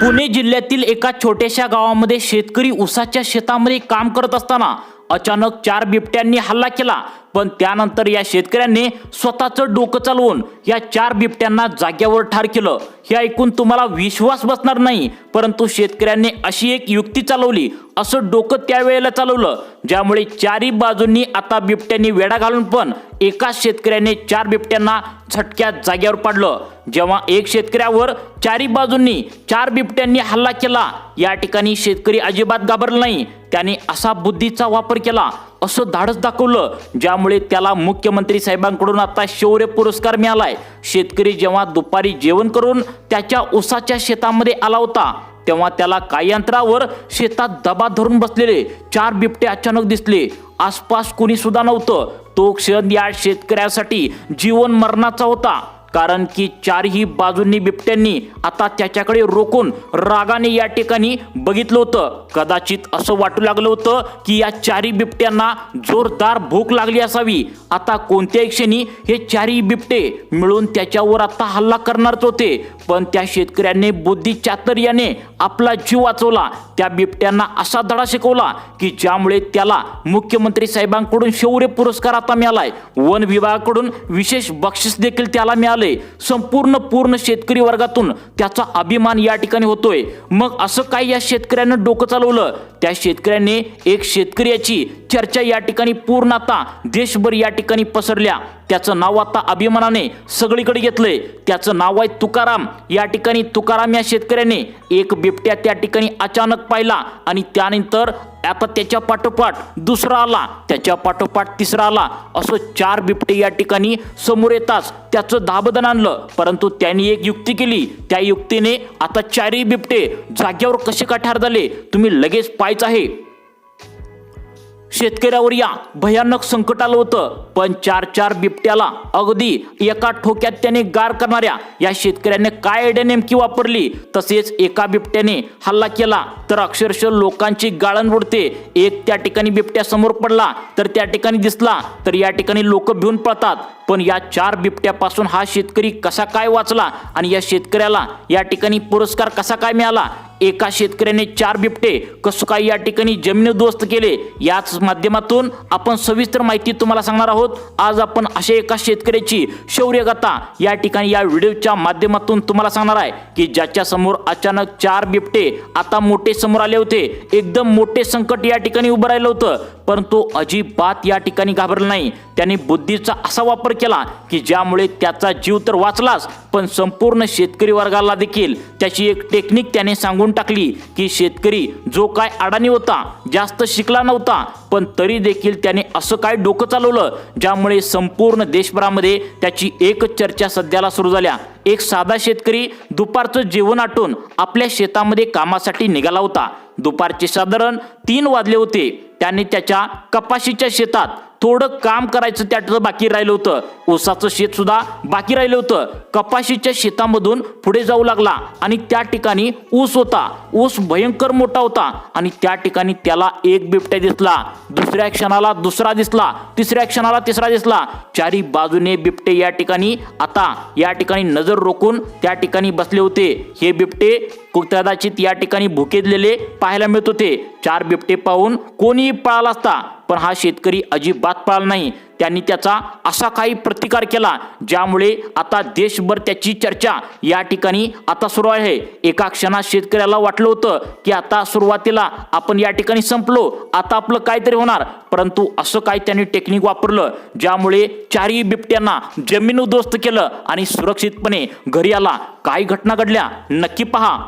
पुणे जिल्ह्यातील एका छोट्याशा गावामध्ये शेतकरी उसाच्या शेतामध्ये काम करत असताना अचानक चार बिबट्यांनी हल्ला केला. पण त्यानंतर या शेतकऱ्यांनी स्वतःचं डोकं चालवून या चार बिबट्यांना जाग्यावर ठार केलं. हे ऐकून तुम्हाला विश्वास बसणार नाही परंतु शेतकऱ्यांनी अशी एक युक्ती चालवली. असं डोकं त्यावेळेला चालवलं ज्यामुळे चारही बाजूंनी आता बिबट्यांनी वेढा घालून पण एकाच शेतकऱ्याने चार बिबट्यांना झटक्यात जाग्यावर पाडलं. जेव्हा एक शेतकऱ्यावर चारी बाजूंनी चार बिबट्यांनी हल्ला केला या ठिकाणी शेतकरी अजिबात घाबरला नाही. त्याने असा बुद्धीचा वापर केला. असं धाडस दाखवलं ज्यामुळे त्याला मुख्यमंत्री साहेबांकडून आता शौर्य पुरस्कार मिळालाय. शेतकरी जेव्हा दुपारी जेवण करून त्याच्या ऊसाच्या शेतामध्ये आला होता तेव्हा त्याला काही अंतरावर शेतात दबा धरून बसलेले चार बिबटे अचानक दिसले. आसपास कुणी सुद्धा नव्हतं. तो क्षण या शेतकऱ्यासाठी जीवन मरणाचा होता. कारण की चारही बाजूंनी बिबट्यांनी आता त्याच्याकडे रोखून रागाने या ठिकाणी बघितलं होतं. कदाचित असं वाटू लागलं होतं की या चारही बिबट्यांना जोरदार भूक लागली असावी. आता कोणत्याही क्षणी हे चारही बिबटे मिळून त्याच्यावर आता हल्ला करणारच होते. पण त्या शेतकऱ्याने बुद्धी चातर्याने आपला जीव वाचवला. त्या बिबट्यांना असा धडा शिकवला की ज्यामुळे त्याला मुख्यमंत्री साहेबांकडून शौर्य पुरस्कार आता मिळालाय. वन विभागाकडून विशेष बक्षीस देखील त्याला मिळाले संपूर्ण पूर्ण शेतकरी वर्गातून त्याचा अभिमान या ठिकाणी होतोय. मग असं काय या शेतकऱ्यानं डोकं चालवलं? त्या शेतकऱ्याने एक शेतकऱ्याची चर्चा या ठिकाणी पूर्ण आता देशभर या ठिकाणी पसरल्या. त्याचं नाव आता अभिमानाने सगळीकडे घेतलंय. त्याचं नाव आहे तुकाराम. या ठिकाणी तुकाराम या शेतकऱ्याने एक बिबट्या त्या ठिकाणी अचानक पाहिला आणि त्यानंतर आता त्याच्या पाठोपाठ दुसरा आला. त्याच्या पाठोपाठ तिसरा आला. असं चार बिबटे या ठिकाणी समोर येताच त्याचं धाबदन आणलं. परंतु त्यांनी एक युक्ती केली. त्या युक्तीने आता चारही बिबटे जाग्यावर कसे का ठार झाले? तुम्ही लगेच पाहायचं आहे. शेतकऱ्यावर या भयानक संकट आलं होतं. पण चार चार बिबट्याला अगदी एका ठोक्यात त्याने गार करणाऱ्या या शेतकऱ्याने काय आयडिया नेमकी वापरली? तसेच एका बिबट्याने हल्ला केला. तर अक्षरशः लोकांची गाळण उडते. एक त्या ठिकाणी बिबट्या समोर पडला तर त्या ठिकाणी दिसला तर या ठिकाणी लोक भिवून पळतात. पण या चार बिबट्यापासून हा शेतकरी कसा काय वाचला? आणि या शेतकऱ्याला या ठिकाणी पुरस्कार कसा काय मिळाला? एका शेतकऱ्याने चार बिबटे कसं काय या ठिकाणी जमीन उद्ध्वस्त केले? याच माध्यमातून आपण सविस्तर माहिती तुम्हाला सांगणार आहोत. आज आपण अशा एका शेतकऱ्याची शौर्यगाथा या ठिकाणी या व्हिडिओच्या माध्यमातून तुम्हाला सांगणार आहे की ज्याच्या समोर अचानक चार बिबटे आता मोठे समोर आले होते. एकदम मोठे संकट या ठिकाणी उभं राहिलं होतं. परंतु अजिबात या ठिकाणी घाबरलं नाही. त्याने बुद्धीचा असा वापर केला की ज्यामुळे त्याचा जीव तर वाचलाच पण संपूर्ण शेतकरी वर्गाला देखील त्याची एक टेक्निक त्याने सांगून टाकली की शेतकरी जो काय अडाणी होता जास्त शिकला नव्हता पण तरी देखील त्याने असं काय डोकं चालवलं ज्यामुळे संपूर्ण देशभरामध्ये त्याची एकच चर्चा सध्याला सुरू झाल्या. एक साधा शेतकरी दुपारचं जेवण आटून आपल्या शेतामध्ये कामासाठी निघाला होता. दुपारचे साधारण तीन वाजले होते. त्याने त्याच्या कपाशीच्या शेतात थोडं काम करायचं त्याचं बाकी राहिलं होतं. ऊसाचं शेत सुद्धा बाकी राहिलं होतं. कपाशीच्या शेतामधून पुढे जाऊ लागला आणि त्या ठिकाणी ऊस होता. ऊस भयंकर मोठा होता आणि त्या ठिकाणी त्याला एक बिबट्या दिसला. दुसऱ्या क्षणाला दुसरा दिसला. तिसऱ्या क्षणाला तिसरा दिसला. चारी बाजूने बिबटे या ठिकाणी आता या ठिकाणी नजर रोखून त्या ठिकाणी बसले होते. हे बिबटे कदाचित या ठिकाणी भुकेजलेले पाहायला मिळत होते. चार बिबटे पाहून कोणीही पळाला असता पण हा शेतकरी अजिबात पळाला नाही. त्यांनी त्याचा असा काही प्रतिकार केला ज्यामुळे आता देशभर त्याची चर्चा या ठिकाणी आता सुरू आहे. एका क्षणात शेतकऱ्याला वाटलं होतं की आता सुरुवातीला आपण या ठिकाणी संपलो आता आपलं काहीतरी होणार. परंतु असं काही त्यांनी टेक्निक वापरलं ज्यामुळे चारही बिबट्यांना जमीन उद्ध्वस्त केलं आणि सुरक्षितपणे घरी आला. काही घटना घडल्या. नक्की पहा.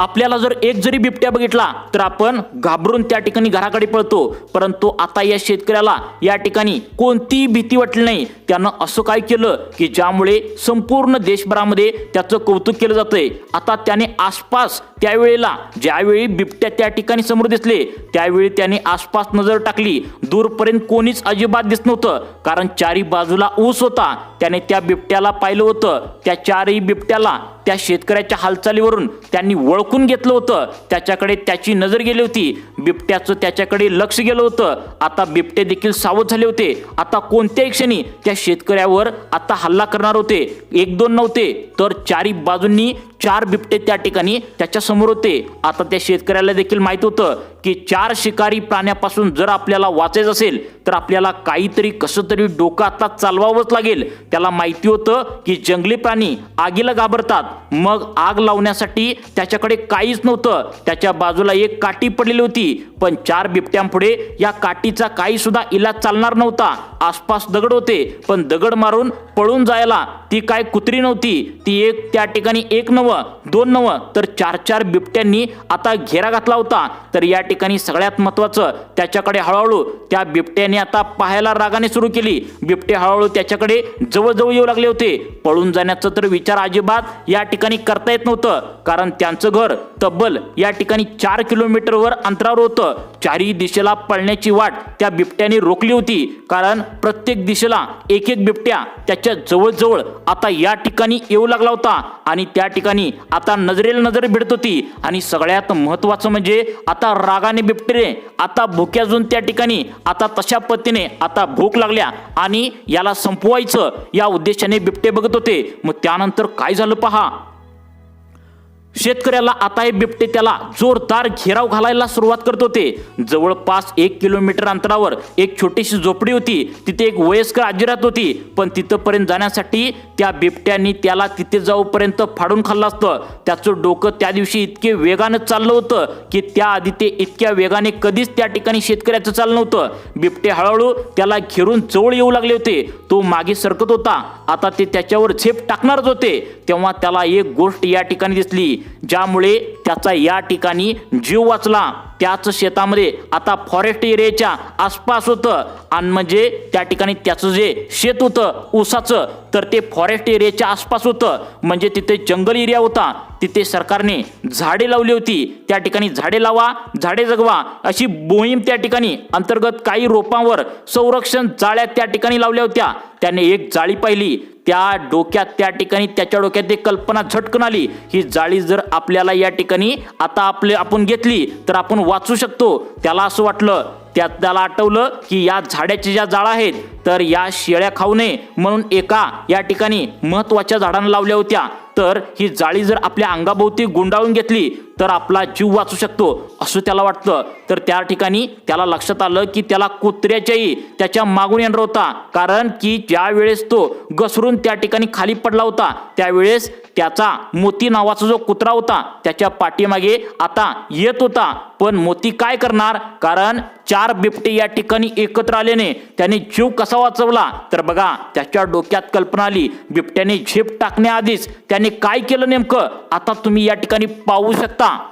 आपल्याला जर एक जरी बिबट्या बघितला तर आपण घाबरून त्या ठिकाणी घराकडे पळतो. परंतु आता या शेतकऱ्याला या ठिकाणी कोणतीही भीती वाटली नाही. त्यानं असं काय केलं की ज्यामुळे संपूर्ण देशभरामध्ये त्याचं कौतुक केलं जातंय. आता त्याने आसपास त्यावेळेला ज्यावेळी बिबट्या त्या ठिकाणी समोर दिसले त्यावेळी त्याने आसपास नजर टाकली. दूरपर्यंत कोणीच अजिबात दिसत नव्हतं कारण चारी बाजूला ऊस होता. त्याने त्या बिबट्याला पाहिलं होतं. त्या चारही बिबट्याला त्या शेतकऱ्याच्या हालचालीवरून त्यांनी ओळखून घेतलं होतं. त्याच्याकडे त्याची नजर गेली होती. बिबट्याचं त्याच्याकडे लक्ष गेलं होतं. आता बिबटे देखील सावध झाले होते. आता कोणत्याही क्षणी त्या शेतकऱ्यावर आता हल्ला करणार होते. एक दोन नव्हते तर चारी बाजूंनी चार बिबटे त्या ठिकाणी त्याच्यासमोर होते. आता त्या शेतकऱ्याला देखील माहीत होतं की चार शिकारी प्राण्यापासून जर आपल्याला वाचायचं असेल तर आपल्याला काहीतरी कसं तरी डोकं आता चालवावंच लागेल. त्याला माहिती होतं की जंगली प्राणी आगीला घाबरतात. मग आग लावण्यासाठी त्याच्याकडे काहीच नव्हतं. त्याच्या बाजूला एक काठी पडलेली होती. पण चार बिबट्यांपुढे या काठीचा काही सुद्धा इलाज चालणार नव्हता. आसपास दगड होते पण दगड मारून पळून जायला ती काय कुत्री नव्हती. ती एक त्या ठिकाणी एक नवं दोन नवं तर चार चार बिबट्यांनी आता घेरा घातला होता. तर या ठिकाणी सगळ्यात महत्वाचं त्याच्याकडे हळूहळू त्या बिबट्याने आता पाहायला रागाने सुरू केली. बिबटे हळूहळू त्याच्याकडे जवळजवळ येऊ लागले होते. पळून जाण्याचं तर विचार अजिबात या ठिकाणी करता येत नव्हतं. कारण त्यांचं घर तब्बल या ठिकाणी चार किलोमीटरवर अंतरावर होतं. चारही दिशेला पळण्याची वाट त्या बिबट्याने रोखली होती. कारण प्रत्येक दिशेला एक एक बिबट्या त्याच्या जवळजवळ आता या ठिकाणी येऊ लागला होता. आणि त्या ठिकाणी आता नजरेला नजर भिडत होती. आणि सगळ्यात महत्वाचं म्हणजे आता रागाने बिबटेने आता भुक्याजून त्या ठिकाणी आता तशा पद्धतीने आता भूक लागल्या. आणि याला संपवायचं या उद्देशाने बिबटे बघत होते. मग त्यानंतर काय झालं पहा? शेतकऱ्याला आता हे बिबटे त्याला जोरदार घेराव घालायला सुरुवात करत होते. जवळपास एक किलोमीटर अंतरावर एक छोटीशी झोपडी होती. तिथे एक वयस्कर आजी राहत होती. पण तिथंपर्यंत जाण्यासाठी त्या बिबट्यांनी त्याला तिथे जाऊपर्यंत फाडून खाल्लं असतं. त्याचं डोकं त्या दिवशी इतके वेगानं चाललं होतं की त्याआधी ते इतक्या वेगाने कधीच त्या ठिकाणी शेतकऱ्याचं चाललं नव्हतं. बिबटे हळूहळू त्याला घेरून जवळ येऊ लागले होते. तो मागे सरकत होता. आता ते त्याच्यावर झेप टाकणारच होते. तेव्हा त्याला एक गोष्ट या ठिकाणी दिसली. ज्यामुळे त्याचा या ठिकाणी जीव वाचला. त्याच शेतामध्ये आता फॉरेस्ट एरियाच्या आसपास होतं. आणि म्हणजे त्या ठिकाणी त्याचं जे शेत होतं ऊसाचं तर ते फॉरेस्ट एरियाच्या आसपास होतं. म्हणजे तिथे जंगल एरिया होता. तिथे सरकारने झाडे लावली होती. त्या ठिकाणी झाडे लावा झाडे जगवा अशी मोहीम त्या ठिकाणी अंतर्गत काही रोपांवर संरक्षण जाळ्या त्या ठिकाणी लावल्या होत्या. त्याने एक जाळी पाहिली. त्या डोक्यात त्या ठिकाणी त्याच्या डोक्यात एक कल्पना झटकन आली. ही जाळी जर आपल्याला या ठिकाणी आता आपले आपण घेतली तर आपण वाचू शकतो. त्याला असं वाटलं त्यात त्याला आठवलं की या झाडाच्या ज्या जाळा आहेत तर या शेळ्या खाऊ नये म्हणून एका या ठिकाणी महत्त्वाच्या झाडांना लावल्या होत्या. तर ही जाळी जर आपल्या अंगाभोवती गुंडाळून घेतली तर आपला जीव वाचू शकतो असं त्याला वाटतं. तर त्या ठिकाणी त्याला लक्षात आलं की त्याला कुत्र्याच्याही त्याच्या मागून येणार होता. कारण की ज्या वेळेस तो घसरून त्या ठिकाणी खाली पडला होता त्यावेळेस त्याचा मोती नावाचा जो कुत्रा होता त्याच्या पाठीमागे आता येत होता. पण मोती काय करणार? कारण चार बिबटे या ठिकाणी एकत्र आल्याने त्याने जीव कसा वाचवला? तर बघा त्याच्या डोक्यात कल्पना आली. बिबट्याने झेप टाकण्याआधीच त्याने काय केलं नेमकं? आता तुम्ही या ठिकाणी पाहू शकता.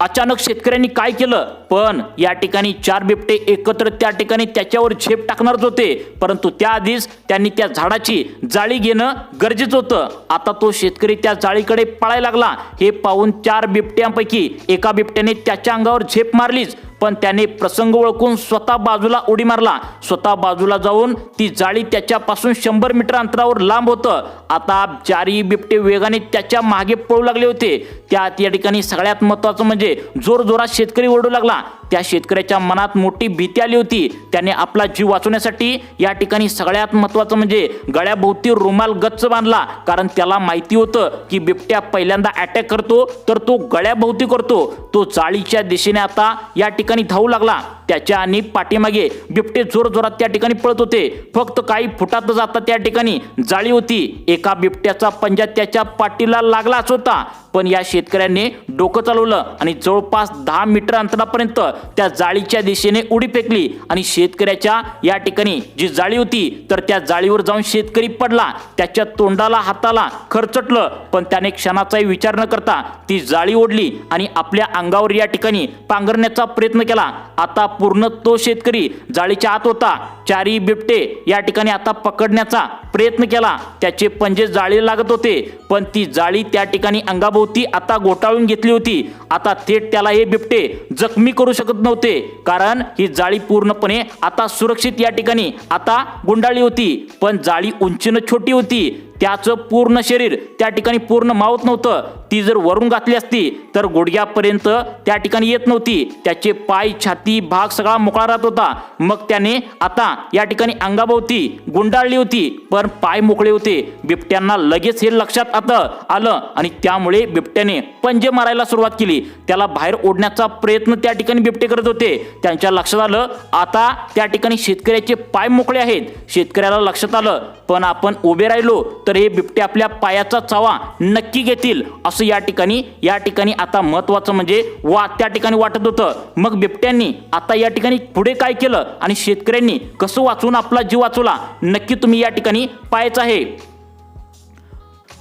अचानक शेतकऱ्यांनी काय केलं? पण या ठिकाणी चार बिबटे एकत्र त्या ठिकाणी त्याच्यावर झेप टाकणारच होते. परंतु त्याआधीच त्यांनी त्या झाडाची जाळी घेणं गरजेचं होतं. आता तो शेतकरी त्या जाळीकडे पळायला लागला. हे पाहून चार बिबट्यांपैकी एका बिबट्याने त्याच्या अंगावर झेप मारलीच. पण त्याने प्रसंग ओळखून स्वतः बाजूला उडी मारला. स्वतः बाजूला जाऊन ती जाळी त्याच्यापासून शंभर मीटर अंतरावर लांब होतं. आता चारी बिबटे वेगाने त्याच्यामागे पळू लागले होते. त्यात या ठिकाणी सगळ्यात महत्वाचं म्हणजे जोर जोरात शेतकरी ओरडू लागला. त्या शेतकऱ्याच्या मनात मोठी भीती आली होती. त्याने आपला जीव वाचवण्यासाठी या ठिकाणी सगळ्यात महत्वाचं म्हणजे गळ्याभोवती रुमाल गच्च बांधला. कारण त्याला माहिती होतं की बिबट्या पहिल्यांदा अटॅक करतो तर तो गळ्याभोवती करतो. तो जाळीच्या दिशेने आता या ठिकाणी ठिकाणी धावू लागला. त्याच्या आणि पाठीमागे बिबटे जोर जोरात त्या ठिकाणी पळत होते. फक्त काही फुटात जाता त्या ठिकाणी जाळी होती. एका बिबट्याचा पंजा त्याच्या पाठीला लागलाच होता. पण या शेतकऱ्याने डोकं चालवलं आणि जवळपास दहा मीटर अंतरापर्यंत त्या जाळीच्या दिशेने उडी फेकली. आणि शेतकऱ्याच्या या ठिकाणी जी जाळी होती तर त्या जाळीवर जाऊन शेतकरी पडला. त्याच्या तोंडाला हाताला खरचटलं पण त्याने क्षणाचाही विचार न करता ती जाळी ओढली आणि आपल्या अंगावर या ठिकाणी पांघरण्याचा प्रयत्न केला. आता पूर्ण तो शेतकरी जाळीच्या आत होता. चारी बिबटे या ठिकाणी आता पकडण्याचा प्रयत्न केला. त्याचे पंजे जाळी लागत होते पण ती जाळी त्या ठिकाणी अंगाभोवती आता गोटाळून घेतली होती. आता थेट त्याला हे बिबटे जखमी करू शकत नव्हते कारण ही जाळी पूर्णपणे आता सुरक्षित या ठिकाणी. आता गुंडाळली होती पण जाळी उंचीनं छोटी होती. त्याचं पूर्ण शरीर त्या ठिकाणी पूर्ण मावत नव्हतं. ती जर वरून घातली असती तर गुडघ्यापर्यंत त्या ठिकाणी येत नव्हती. त्याचे पाय छाती भाग सगळा मोकळा राहत होता. मग त्याने आता या ठिकाणी अंगाभोवती गुंडाळली होती पण पाय मोकळे होते. बिबट्यांना लगेच हे लक्षात आता आलं आणि त्यामुळे बिबट्याने पंजे मारायला सुरुवात केली. त्याला बाहेर ओढण्याचा प्रयत्न त्या ठिकाणी बिबटे करत होते. त्यांच्या लक्षात आलं आता त्या ठिकाणी शेतकऱ्याचे पाय मोकळे आहेत. शेतकऱ्याला लक्षात आलं पण आपण उभे राहिलो तर हे बिबटे आपल्या पायाचा चावा नक्की घेतील. असं या ठिकाणी या ठिकाणी आता महत्वाचं म्हणजे वा त्या ठिकाणी वाटत होतं. मग बिबट्यांनी आता या ठिकाणी पुढे काय केलं? आणि शेतकऱ्यांनी कसं वाचवून आपला जीव वाचवला? नक्की तुम्ही या ठिकाणी पाहायचं आहे.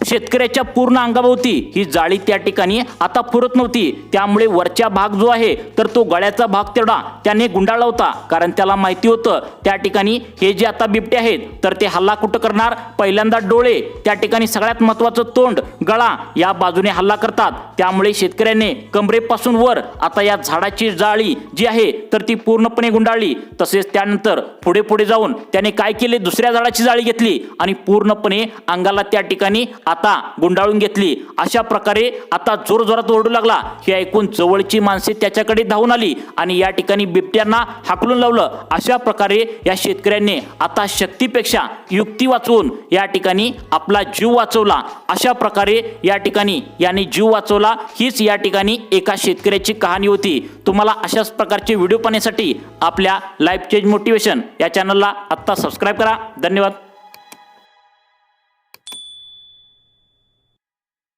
शेतकऱ्याच्या पूर्ण अंगाभोवती ही जाळी त्या ठिकाणी आता पुरत नव्हती. त्यामुळे वरच्या भाग जो आहे तर तो गळ्याचा भाग तेवढा त्याने गुंडाळला होता. कारण त्याला माहिती होतं त्या ठिकाणी हे जे आता बिबटे आहेत तर ते हल्ला कुठं करणार? पहिल्यांदा डोळे त्या ठिकाणी सगळ्यात महत्वाचं तोंड गळा या बाजूने हल्ला करतात. त्यामुळे शेतकऱ्याने कमरेपासून वर आता या झाडाची जाळी जी आहे तर ती पूर्णपणे गुंडाळली. तसेच त्यानंतर पुढे पुढे जाऊन त्याने काय केले? दुसऱ्या झाडाची जाळी घेतली आणि पूर्णपणे अंगाला त्या ठिकाणी आता गुंडाळून घेतली. अशा प्रकारे आता जोर जोरात ओरडू लागला. हे ऐकून जवळची माणसे त्याच्याकडे धावून आली आणि या ठिकाणी बिबट्यांना हाकलून लावलं. अशा प्रकारे या शेतकऱ्यांनी आता शक्तीपेक्षा युक्ती वाचवून या ठिकाणी आपला जीव वाचवला. अशा प्रकारे या ठिकाणी याने जीव वाचवला. हीच या ठिकाणी एका शेतकऱ्याची कहाणी होती. तुम्हाला अशाच प्रकारचे व्हिडिओ पाहण्यासाठी आपल्या लाईफ चेंज मोटिवेशन या चॅनलला आत्ता सबस्क्राईब करा. धन्यवाद.